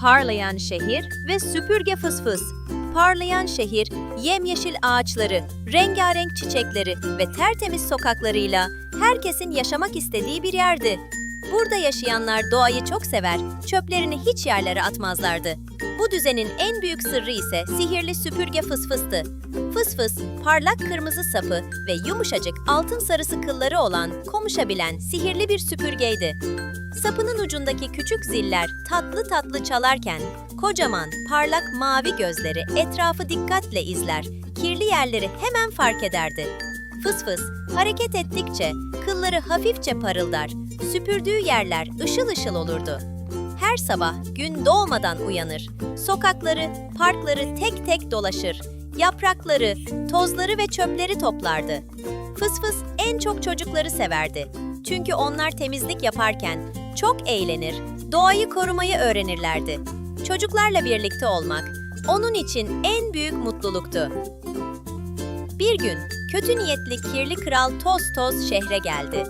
Parlayan şehir ve süpürge fısfıs. Parlayan şehir, yemyeşil ağaçları, rengarenk çiçekleri ve tertemiz sokaklarıyla herkesin yaşamak istediği bir yerdi. Burada yaşayanlar doğayı çok sever, çöplerini hiç yerlere atmazlardı. Bu düzenin en büyük sırrı ise sihirli süpürge fısfıstı. Fısfıs, parlak kırmızı sapı ve yumuşacık altın sarısı kılları olan, konuşabilen sihirli bir süpürgeydi. Sapının ucundaki küçük ziller tatlı tatlı çalarken, kocaman parlak mavi gözleri etrafı dikkatle izler, kirli yerleri hemen fark ederdi. Fıs fıs hareket ettikçe kılları hafifçe parıldar, süpürdüğü yerler ışıl ışıl olurdu. Her sabah gün doğmadan uyanır, sokakları, parkları tek tek dolaşır, yaprakları, tozları ve çöpleri toplardı. Fıs fıs en çok çocukları severdi. Çünkü onlar temizlik yaparken çok eğlenir, doğayı korumayı öğrenirlerdi. Çocuklarla birlikte olmak onun için en büyük mutluluktu. Bir gün kötü niyetli kirli kral Toz Toz şehre geldi.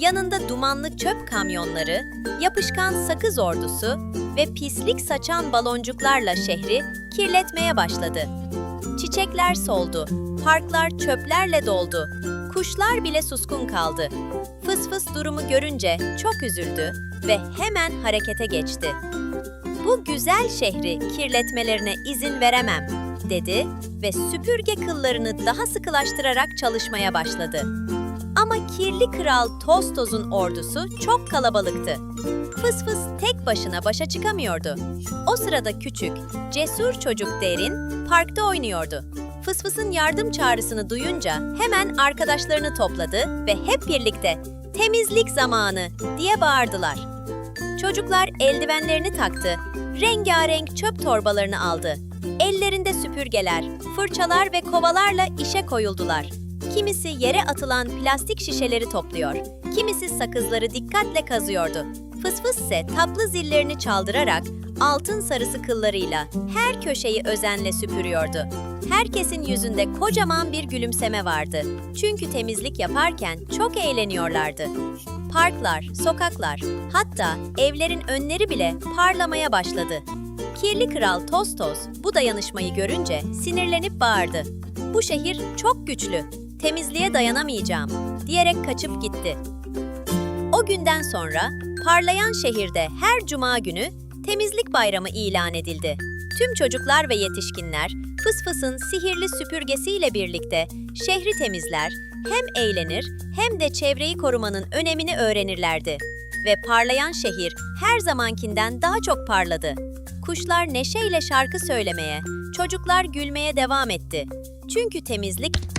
Yanında dumanlı çöp kamyonları, yapışkan sakız ordusu ve pislik saçan baloncuklarla şehri kirletmeye başladı. Çiçekler soldu, parklar çöplerle doldu, kuşlar bile suskun kaldı. Fıs fıs durumu görünce çok üzüldü ve hemen harekete geçti. Bu güzel şehri kirletmelerine izin veremem, dedi ve süpürge kıllarını daha sıkılaştırarak çalışmaya başladı. Ama kirli kral Tostoz'un ordusu çok kalabalıktı. Fıs fıs tek başına başa çıkamıyordu. O sırada küçük, cesur çocuk Derin parkta oynuyordu. Fıs fısın yardım çağrısını duyunca hemen arkadaşlarını topladı ve hep birlikte temizlik zamanı diye bağırdılar. Çocuklar eldivenlerini taktı, rengarenk çöp torbalarını aldı. Ellerinde süpürgeler, fırçalar ve kovalarla işe koyuldular. Kimisi yere atılan plastik şişeleri topluyor, kimisi sakızları dikkatle kazıyordu. Fıs fıs ise tatlı zillerini çaldırarak altın sarısı kıllarıyla her köşeyi özenle süpürüyordu. Herkesin yüzünde kocaman bir gülümseme vardı. Çünkü temizlik yaparken çok eğleniyorlardı. Parklar, sokaklar, hatta evlerin önleri bile parlamaya başladı. Kirli Kral Tostos bu dayanışmayı görünce sinirlenip bağırdı. Bu şehir çok güçlü, temizliğe dayanamayacağım diyerek kaçıp gitti. O günden sonra parlayan şehirde her cuma günü temizlik bayramı ilan edildi. Tüm çocuklar ve yetişkinler Fıs Fıs'ın sihirli süpürgesiyle birlikte şehri temizler, hem eğlenir hem de çevreyi korumanın önemini öğrenirlerdi. Ve parlayan şehir her zamankinden daha çok parladı. Kuşlar neşeyle şarkı söylemeye, çocuklar gülmeye devam etti. Çünkü temizlik